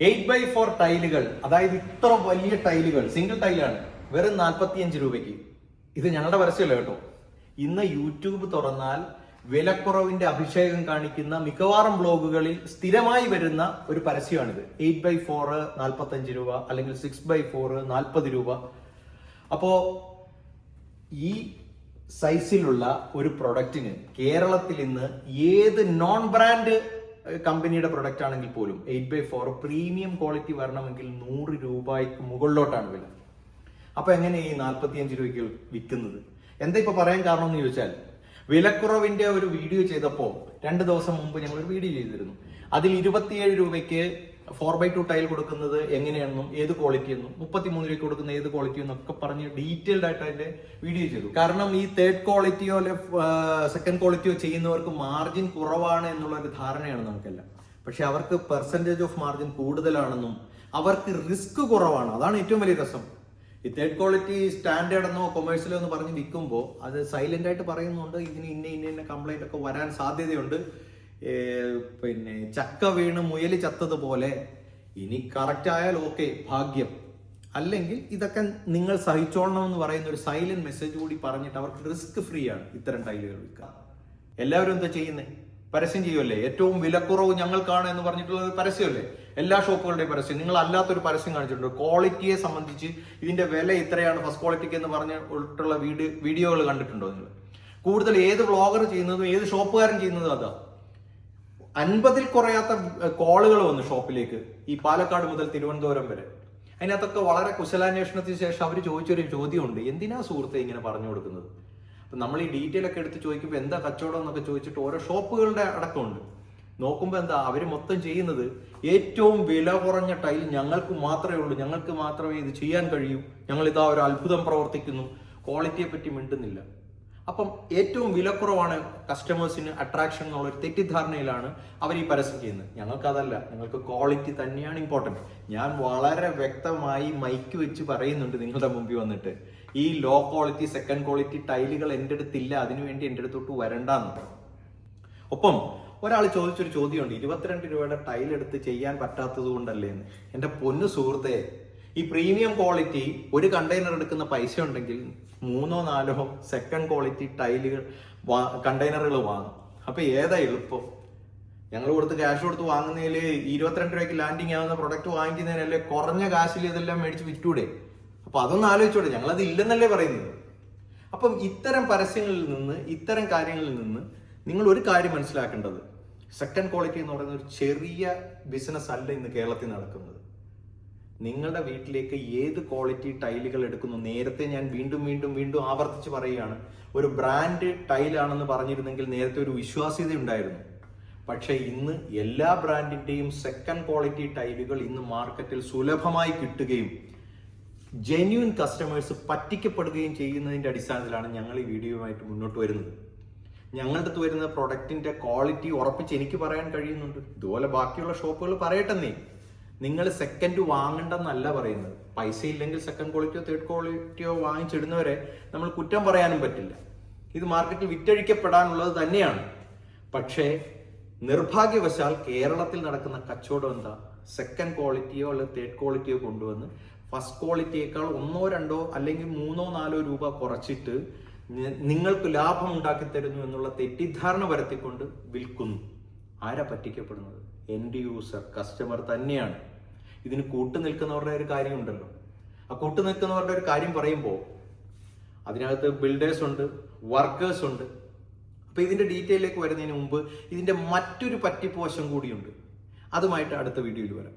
Eight by four ടൈലുകൾ അതായത് ഇത്ര വലിയ ടൈലുകൾ സിംഗിൾ ടൈലാണ് വെറും നാൽപ്പത്തിയഞ്ച് രൂപയ്ക്ക്. ഇത് ഞങ്ങളുടെ പരസ്യമല്ല കേട്ടോ. ഇന്ന് യൂട്യൂബ് തുറന്നാൽ വിലക്കുറവിന്റെ അഭിഷേകം കാണിക്കുന്ന മിക്കവാറും ബ്ലോഗുകളിൽ സ്ഥിരമായി വരുന്ന ഒരു പരസ്യമാണിത്. എയ്റ്റ് ബൈ ഫോർ നാൽപ്പത്തഞ്ച് രൂപ അല്ലെങ്കിൽ സിക്സ് ബൈ ഫോർ നാൽപ്പത് രൂപ. അപ്പോ ഈ സൈസിലുള്ള ഒരു പ്രൊഡക്റ്റിന് കേരളത്തിൽ ഇന്ന് ഏത് നോൺ ബ്രാൻഡ് കമ്പനിയുടെ പ്രൊഡക്റ്റ് ആണെങ്കിൽ പോലും eight by four premium quality വരണമെങ്കിൽ നൂറ് രൂപയ്ക്ക് മുകളിലോട്ടാണ് വില. അപ്പൊ എങ്ങനെ ഈ നാൽപ്പത്തിയഞ്ച് രൂപയ്ക്ക് വിൽക്കുന്നത്? എന്താ ഇപ്പൊ പറയാൻ കാരണം എന്ന് ചോദിച്ചാൽ വിലക്കുറവിന്റെ ഒരു വീഡിയോ ചെയ്തപ്പോൾ രണ്ട് ദിവസം മുമ്പ് ഞങ്ങൾ ഒരു വീഡിയോ ചെയ്തിരുന്നു. അതിൽ ഇരുപത്തിയേഴ് രൂപയ്ക്ക് ഫോർ ബൈ ടു ടൈൽ കൊടുക്കുന്നത് എങ്ങനെയാണെന്നും ഏത് ക്വാളിറ്റി എന്നും മുപ്പത്തിമൂന്ന് രൂപയ്ക്ക് കൊടുക്കുന്ന ഏത് ക്വാളിറ്റി ഒക്കെ പറഞ്ഞ് ഡീറ്റെയിൽഡ് ആയിട്ട് അതിന്റെ വീഡിയോ ചെയ്തു. കാരണം ഈ തേർഡ് ക്വാളിറ്റിയോ അല്ലെ സെക്കൻഡ് ക്വാളിറ്റിയോ ചെയ്യുന്നവർക്ക് മാർജിൻ കുറവാണ് എന്നുള്ള ഒരു ധാരണയാണ് നമുക്കെല്ലാം. പക്ഷെ അവർക്ക് പെർസെന്റേജ് ഓഫ് മാർജിൻ കൂടുതലാണെന്നും അവർക്ക് റിസ്ക് കുറവാണ്. അതാണ് ഏറ്റവും വലിയ രസം. ഈ തേർഡ് ക്വാളിറ്റി സ്റ്റാൻഡേർഡ് എന്നോ കൊമേഴ്സ്യലോ എന്ന് പറഞ്ഞ് വിൽക്കുമ്പോൾ അത് സൈലന്റ് ആയിട്ട് പറയുന്നുണ്ട് ഇതിന് ഇന്ന ഇന്ന ഇന്ന കംപ്ലൈന്റ് ഒക്കെ വരാൻ സാധ്യതയുണ്ട്. പിന്നെ ചക്ക വീണ് മുയൽ ചത്തതുപോലെ ഇനി കറക്റ്റ് ആയാൽ ഓക്കെ ഭാഗ്യം. അല്ലെങ്കിൽ ഇതൊക്കെ നിങ്ങൾ സഹിച്ചോളണം എന്ന് പറയുന്ന ഒരു സൈലന്റ് മെസ്സേജ് കൂടി പറഞ്ഞിട്ട് അവർക്ക് റിസ്ക് ഫ്രീ ആണ് ഇത്തരം ടൈലുകൾ വിൽക്കുക എല്ലാവരും എന്താ ചെയ്യുന്നത് പരസ്യം ചെയ്യുമല്ലേ ഏറ്റവും വിലക്കുറവ് ഞങ്ങൾക്കാണ് എന്ന് പറഞ്ഞിട്ടുള്ള ഒരു പരസ്യമല്ലേ? എല്ലാ ഷോപ്പുകളുടെയും പരസ്യം. നിങ്ങൾ അല്ലാത്തൊരു പരസ്യം കാണിച്ചിട്ടുണ്ട്. ക്വാളിറ്റിയെ സംബന്ധിച്ച് ഇതിന്റെ വില ഇത്രയാണ്. ഫസ്റ്റ് ക്വാളിറ്റിക്ക് എന്ന് പറഞ്ഞിട്ടുള്ള വീഡിയോ വീഡിയോകൾ കണ്ടിട്ടുണ്ടോ നിങ്ങൾ? കൂടുതൽ ഏത് വ്ളോഗർ ചെയ്യുന്നതും ഏത് ഷോപ്പുകാരൻ ചെയ്യുന്നതും അതാ. അൻപതിൽ കുറയാത്ത കോളുകൾ വന്നു ഷോപ്പിലേക്ക് ഈ പാലക്കാട് മുതൽ തിരുവനന്തപുരം വരെ. അതിനകത്തൊക്കെ വളരെ കുശലാന്വേഷണത്തിന് ശേഷം അവർ ചോദിച്ചൊരു ചോദ്യമുണ്ട്. എന്തിനാ സുഹൃത്തെ ഇങ്ങനെ പറഞ്ഞു കൊടുക്കുന്നത്? അപ്പം നമ്മൾ ഈ ഡീറ്റെയിൽ ഒക്കെ എടുത്ത് ചോദിക്കുമ്പോൾ എന്താ കച്ചവടം എന്നൊക്കെ ചോദിച്ചിട്ട് ഓരോ ഷോപ്പുകളുടെ അടക്കമുണ്ട്. നോക്കുമ്പോൾ എന്താ അവർ മൊത്തം ചെയ്യുന്നത് ഏറ്റവും വില കുറഞ്ഞ ടൈൽ ഞങ്ങൾക്ക് മാത്രമേ ഉള്ളൂ. ഞങ്ങൾക്ക് മാത്രമേ ഇത് ചെയ്യാൻ കഴിയൂ. ഞങ്ങൾ ഇതാ ഒരു അത്ഭുതം പ്രവർത്തിക്കുന്നു. ക്വാളിറ്റിയെ പറ്റി മിണ്ടുന്നില്ല. അപ്പം ഏറ്റവും വിലക്കുറവാണ് കസ്റ്റമേഴ്സിന് അട്രാക്ഷൻ എന്നുള്ള ഒരു തെറ്റിദ്ധാരണയിലാണ് അവർ ഈ പരസ്യം ചെയ്യുന്നത്. ഞങ്ങൾക്കതല്ല ഞങ്ങൾക്ക് ക്വാളിറ്റി തന്നെയാണ് ഇമ്പോർട്ടന്റ് ഞാൻ വളരെ വ്യക്തമായി മൈക്ക് വെച്ച് പറയുന്നുണ്ട് നിങ്ങളുടെ മുമ്പിൽ വന്നിട്ട്. ഈ ലോ ക്വാളിറ്റി സെക്കൻഡ് ക്വാളിറ്റി ടൈലുകൾ എന്റെ അടുത്തില്ല അതിനുവേണ്ടി എന്റെ അടുത്തോട്ട് വരണ്ടെന്ന്. ഒപ്പം ഒരാൾ ചോദിച്ചൊരു ചോദ്യമുണ്ട് ഇരുപത്തിരണ്ട് രൂപയുടെ ടൈൽ എടുത്ത് ചെയ്യാൻ പറ്റാത്തത് കൊണ്ടല്ലേ എന്ന് എന്റെ പൊന്നു സുഹൃത്തെ ഈ പ്രീമിയം ക്വാളിറ്റി ഒരു കണ്ടെയ്നർ എടുക്കുന്ന പൈസ ഉണ്ടെങ്കിൽ മൂന്നോ നാലോ സെക്കൻഡ് ക്വാളിറ്റി ടൈലുകൾ കണ്ടെയ്നറുകൾ വാങ്ങും. അപ്പൊ ഏതാ എളുപ്പം? ഞങ്ങൾ കൊടുത്ത് ക്യാഷ് കൊടുത്ത് വാങ്ങുന്നതിൽ ഇരുപത്തിരണ്ട് രൂപയ്ക്ക് ലാൻഡിങ് ആവുന്ന പ്രൊഡക്റ്റ് വാങ്ങിക്കുന്നതിനല്ലേ കുറഞ്ഞ കാശിൽ ഇതെല്ലാം മേടിച്ച് വിറ്റൂടെ? അപ്പൊ അതൊന്നും ആലോചിച്ചോടെ അത് ഇല്ലെന്നല്ലേ പറയുന്നത്? അപ്പം ഇത്തരം പരസ്യങ്ങളിൽ നിന്ന് ഇത്തരം കാര്യങ്ങളിൽ നിന്ന് നിങ്ങൾ ഒരു കാര്യം മനസ്സിലാക്കേണ്ടത്. സെക്കൻഡ് ക്വാളിറ്റി എന്ന് പറയുന്ന ഒരു ചെറിയ ബിസിനസ് അല്ല ഇന്ന് കേരളത്തിൽ നടക്കുന്നത്. നിങ്ങളുടെ വീട്ടിലേക്ക് ഏത് ക്വാളിറ്റി ടൈലുകൾ എടുക്കുന്നു? നേരത്തെ ഞാൻ വീണ്ടും വീണ്ടും വീണ്ടും ആവർത്തിച്ച് പറയുകയാണ്. ഒരു ബ്രാൻഡ് ടൈലാണെന്ന് പറഞ്ഞിരുന്നെങ്കിൽ നേരത്തെ ഒരു വിശ്വാസ്യത ഉണ്ടായിരുന്നു പക്ഷേ ഇന്ന് എല്ലാ ബ്രാൻഡിന്റെയും സെക്കൻഡ് ക്വാളിറ്റി ടൈലുകൾ ഇന്ന് മാർക്കറ്റിൽ സുലഭമായി കിട്ടുകയും ജെന്യൂൻ കസ്റ്റമേഴ്സ് പറ്റിക്കപ്പെടുകയും ചെയ്യുന്നതിന്റെ അടിസ്ഥാനത്തിലാണ് ഞങ്ങൾ ഈ വീഡിയോയുമായിട്ട് മുന്നോട്ട് വരുന്നത്. ഞങ്ങളുടെ അടുത്ത് വരുന്ന പ്രൊഡക്റ്റിന്റെ ക്വാളിറ്റി ഉറപ്പിച്ച് എനിക്ക് പറയാൻ കഴിയുന്നുണ്ട്. ഇതുപോലെ ബാക്കിയുള്ള ഷോപ്പുകൾ പറയട്ടെന്നേ. നിങ്ങൾ സെക്കൻഡ് വാങ്ങണ്ടെന്നല്ല പറയുന്നത്. പൈസ ഇല്ലെങ്കിൽ സെക്കൻഡ് ക്വാളിറ്റിയോ തേർഡ് ക്വാളിറ്റിയോ വാങ്ങിച്ചിടുന്നവരെ നമ്മൾ കുറ്റം പറയാനും പറ്റില്ല. ഇത് മാർക്കറ്റിൽ വിറ്റഴിക്കപ്പെടാനുള്ളത് തന്നെയാണ്. പക്ഷേ നിർഭാഗ്യവശാൽ കേരളത്തിൽ നടക്കുന്ന കച്ചവടം എന്താ? സെക്കൻഡ് ക്വാളിറ്റിയോ അല്ലെങ്കിൽ തേർഡ് ക്വാളിറ്റിയോ കൊണ്ടുവന്ന് ഫസ്റ്റ് ക്വാളിറ്റിയേക്കാൾ ഒന്നോ രണ്ടോ അല്ലെങ്കിൽ മൂന്നോ നാലോ രൂപ കുറച്ചിട്ട് നിങ്ങൾക്ക് ലാഭം ഉണ്ടാക്കി തരുന്നു എന്നുള്ള തെറ്റിദ്ധാരണ വരുത്തിക്കൊണ്ട് വിൽക്കുന്നു. ആരാ പറ്റിക്കപ്പെടുന്നത്? എൻഡ് യൂസർ കസ്റ്റമർ തന്നെയാണ്. ഇതിന് കൂട്ടു നിൽക്കുന്നവരുടെ ഒരു കാര്യമുണ്ടല്ലോ. ആ കൂട്ടു നിൽക്കുന്നവരുടെ ഒരു കാര്യം പറയുമ്പോൾ അതിനകത്ത് ബിൽഡേഴ്സ് ഉണ്ട് വർക്കേഴ്സ് ഉണ്ട്. അപ്പോൾ ഇതിന്റെ ഡീറ്റെയിലേക്ക് വരുന്നതിന് മുമ്പ് ഇതിന്റെ മറ്റൊരു പറ്റിപ്പ് വശം കൂടിയുണ്ട്. അതുമായിട്ട് അടുത്ത വീഡിയോയിൽ വരാം.